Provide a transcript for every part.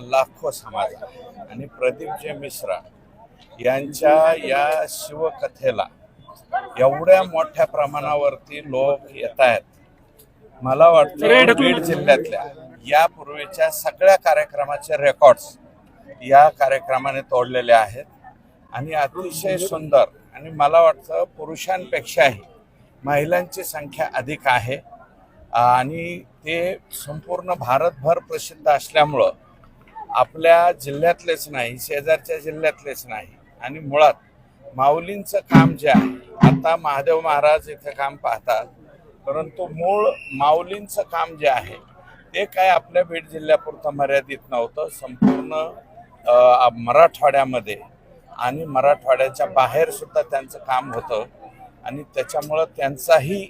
लाखो समाज. आणि प्रदीपजी मिश्रा यांच्या या शिवकथेला एवढ्या मोठ्या प्रमाणावरती लोक येत आहेत मला वाटतं बीड जिल्ह्यातल्या यापूर्वीच्या सगळ्या कार्यक्रमाचे रेकॉर्ड्स या कार्यक्रमाने तोडलेले आहेत. आणि अतिशय सुंदर आणि मला वाटतं पुरुषांपेक्षाही महिलांची संख्या अधिक आहे. आणि ते संपूर्ण भारतभर प्रसिद्ध असल्यामुळं आपल्या जिल्ह्यातलेच नाही शेजारच्या जिल्ह्यातलेच नाही. आणि मुळात माऊलींचं काम जे आहे आता महादेव महाराज इथं काम पाहतात परंतु मूळ माऊलींचं काम जे आहे ते काय आपल्या बीड जिल्ह्यापुरतं मर्यादित नव्हतं. संपूर्ण मराठवाड्यामध्ये आणि मराठवाड्याच्या बाहेर सुद्धा त्यांचं काम होतं. आणि त्याच्यामुळं त्यांचाही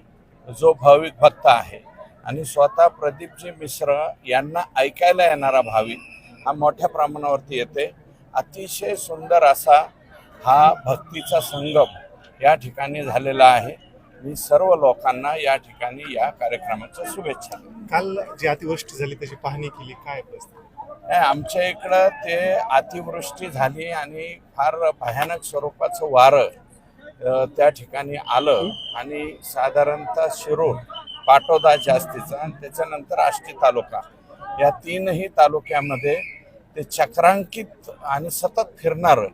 जो भाविक भक्त आहे आणि स्वतः प्रदीपजी मिश्र यांना ऐकायला येणारा भाविक हा मोठ्या प्रमाणावरती येते. अतिशय सुंदर असा हा भक्तीचा संगम या ठिकाणी झालेला आहे. मी सर्व लोकांना या ठिकाणी या कार्यक्रमाच्या शुभेच्छा. काल जी अतिवृष्टी झाली त्याची पाहणी केली काय नाही, आमच्या इकडं ते अतिवृष्टी झाली आणि फार भयानक स्वरूपाचं वारं त्या ठिकाणी आलं आणि साधारणतः शिरूर पाटोदा जास्तीचा आणि त्याच्यानंतर आष्टी तालुका. या तीनही तालुक्यामध्ये ते चक्रांकित आणि सतत फिरणारं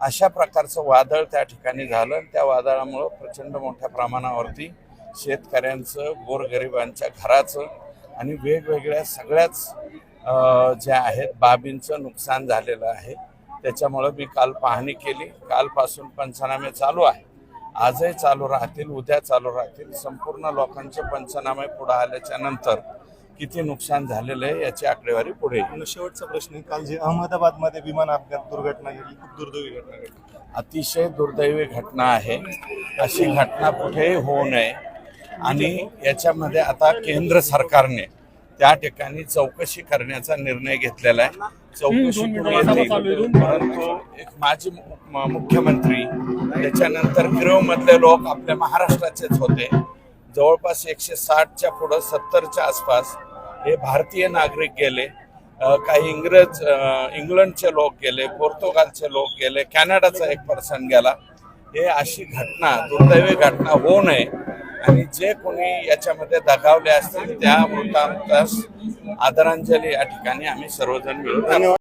अशा प्रकारचं वादळ त्या ठिकाणी झालं. आणि त्या वादळामुळं प्रचंड मोठ्या प्रमाणावरती शेतकऱ्यांचं गोरगरिबांच्या घराचं आणि वेगवेगळ्या सगळ्याच ज्या आहेत बाबींचं नुकसान झालेलं आहे. त्याच्यामुळं मी काल पाहणी केली. कालपासून पंचनामे चालू आहे आजही चालू राहतील उद्या चालू राहतील. संपूर्ण लोकांचे पंचनामे पुढे आल्याच्यानंतर किती नुकसान झालेलं आहे याची आकडेवारी पुढे येईल. शेवटचा प्रश्न आहे, काल जी अहमदाबादमध्ये विमान अपघात दुर्घटना घडली खूप दुर्दैवी घटना घडली. अतिशय दुर्दैवी घटना आहे. अशी घटना कुठेही होऊ नये. आणि याच्यामध्ये आता केंद्र सरकारने त्या ठिकाणी चौकशी करण्याचा निर्णय घेतलेला आहे. चौकशी पुढे येतील परंतु एक माजी मु- म- मुख्यमंत्री त्याच्यानंतर मधले लोक आपल्या महाराष्ट्राचेच होते. जवळपास एकशे साठच्या पुढं सत्तरच्या आसपास हे भारतीय नागरिक गेले काही इंग्रज इंग्लंडचे लोक गेले पोर्तुगालचे लोक गेले कॅनडाचा एक पर्सन गेला. हे अशी घटना दुर्दैवी घटना होऊ नये. आणि जे कोणी याच्यामध्ये दगावले असतील त्या मृतांस आदरांजली या ठिकाणी आम्ही सर्वजण मिळून